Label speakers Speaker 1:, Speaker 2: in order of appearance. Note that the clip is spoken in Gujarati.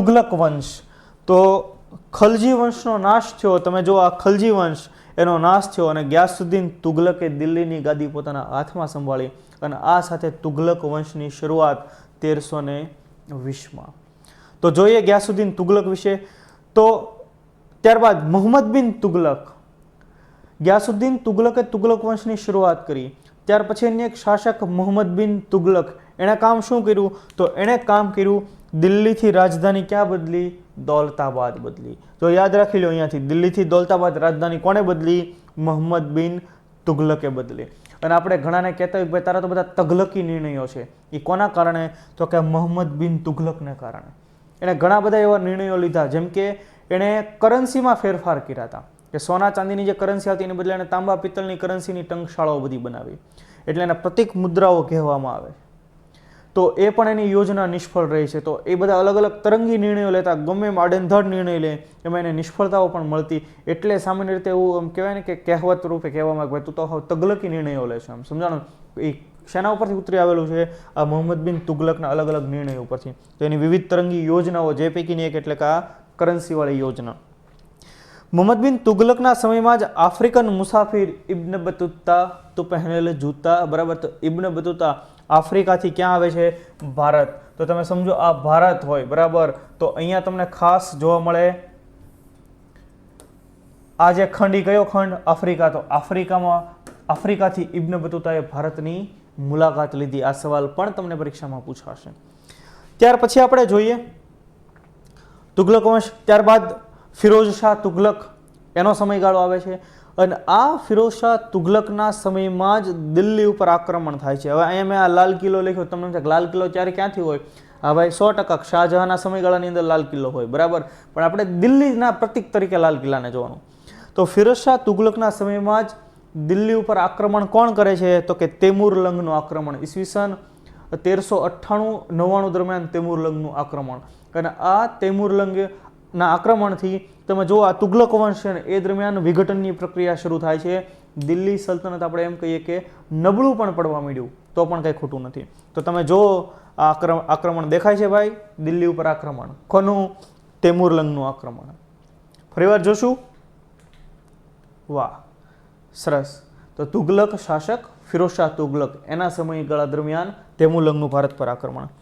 Speaker 1: તુગલક વંશ. તો ખલજી વંશનો નાશ થયો. તમે જો આ ખલજી વંશ, એનો નાશ થયો અને ગ્યાસુદ્દીન તુગલકે દિલ્હીની ગાદી પોતાના હાથમાં સંભાળી અને આ સાથે તુગલક વંશની શરૂઆત તેરસો ને વીસમાં. તો જોઈએ ગ્યાસુદ્દીન તુગલક વિશે. તો ત્યારબાદ મોહમ્મદ બિન તુગલક. ગ્યાસુદ્દીન તુગલકે તુગલક વંશની શરૂઆત કરી. ત્યાર પછી અન્ય એક શાસક મોહમ્મદ બિન તુગલક. એણે કામ શું કર્યું? તો એણે કામ કર્યું દિલ્હીથી રાજધાની ક્યાં બદલી? દોલતાબાદ બદલી. તો યાદ રાખી લો અહીંયાથી, દિલ્હીથી દોલતાબાદ રાજધાની કોણે બદલી? મોહમ્મદ બિન તુગલકે બદલી. અને આપણે ઘણાને કહેતા હોય કે ભાઈ, તારા તો બધા તગલકી નિર્ણયો છે. એ કોના કારણે? તો કે મોહમ્મદ બિન તુગલકને કારણે. એણે ઘણા બધા એવા નિર્ણયો લીધા, જેમ કે એણે કરન્સીમાં ફેરફાર કર્યા હતા. કે સોના ચાંદીની જે કરન્સી હતી એને બદલે એણે તાંબા પિત્તળની કરન્સીની ટંકશાળાઓ બધી બનાવી. એટલે એના પ્રતિક મુદ્રાઓ કહેવામાં આવે તો એ પણ એની યોજના નિષ્ફળ રહી છે. તો એ બધા અલગ અલગ તરંગી નિર્ણયો લેતા ગમે એમ આડેંધડ નિર્ણય લે, એમાં એને નિષ્ફળતાઓ પણ મળતી. એટલે સામાન્ય રીતે એવું એમ કહેવાય ને કે કહેવત રૂપે કહેવામાં ભાઈ તું તો હવે તગલકી નિર્ણયો લે છે એમ સમજાણું? એ શેના ઉપરથી ઉતરી આવેલું છે? આ મોહમ્મદ બિન તુગલકના અલગ અલગ નિર્ણયો ઉપરથી. તો એની વિવિધ તરંગી યોજનાઓ, જે પૈકીની એક એટલે કે આ કરન્સીવાળી યોજના. મોહમ્મદ બિન તુગલકના સમયમાં જ આફ્રિકન મુસાફિર ઇબ્ન બતુત્તા તો પહેરેલ જૂતા, બરાબર? તો ઇબ્ન બતુતા આફ્રિકાથી ક્યાં આવે છે? ભારત. તો તમે સમજો, આ ભારત હોય, બરાબર? તો અહીંયા તમને ખાસ જોવા મળે, આ જે ખંડ એ કયો ખંડ? આફ્રિકા. તો આફ્રિકામાં, આફ્રિકાથી ઇબ્ન બતુતાએ ભારતની મુલાકાત લીધી. આ સવાલ પણ તમને પરીક્ષામાં પૂછાશે. ત્યાર પછી આપણે જોઈએ, તુગલક વંશ. ત્યારબાદ ફિરોઝ શાહ તુગલક. એનો સમયગાળો આવે છે. અને આ ફિરોઝ શાહ તુગલકના સમયમાં જ દિલ્હી ઉપર આક્રમણ થાય છે. હવે અહીંયા મેં આ લાલ કિલ્લો લખ્યો, તમને એમ લાલ કિલ્લો ત્યારે ક્યાંથી હોય? હા ભાઈ, સો ટકા શાહજહાંના સમયગાળાની અંદર લાલ કિલ્લો હોય, બરાબર? પણ આપણે દિલ્હીના પ્રતિક તરીકે લાલ કિલ્લાને જોવાનું. તો ફિરોઝ શાહ તુગલકના સમયમાં જ દિલ્હી ઉપર આક્રમણ કોણ કરે છે? તો કે તૈમુરલંગનું આક્રમણ, ઈસવીસન તેરસો અઠ્ઠાણું નવ્વાણું દરમિયાન તૈમુરલંગનું આક્રમણ. અને આ તૈમુરલંગના આક્રમણથી તમે જો આ તુગલક વંશ છે ને, એ દરમિયાન વિઘટનની પ્રક્રિયા શરૂ થાય છે. દિલ્હી સલ્તનત આપણે એમ કહીએ કે નબળું પણ પડવા માંડ્યું, તો પણ કંઈ ખોટું નથી. તો તમે જો આ આક્રમણ દેખાય છે ભાઈ, દિલ્હી ઉપર આક્રમણ. કોનું? તૈમુરલંગનું આક્રમણ. ફરીવાર જોશું. વાહ, સરસ. તો તુગલક શાસક ફિરોઝ તુગલક, એના સમયગાળા દરમિયાન તૈમુરલંગનું ભારત પર આક્રમણ.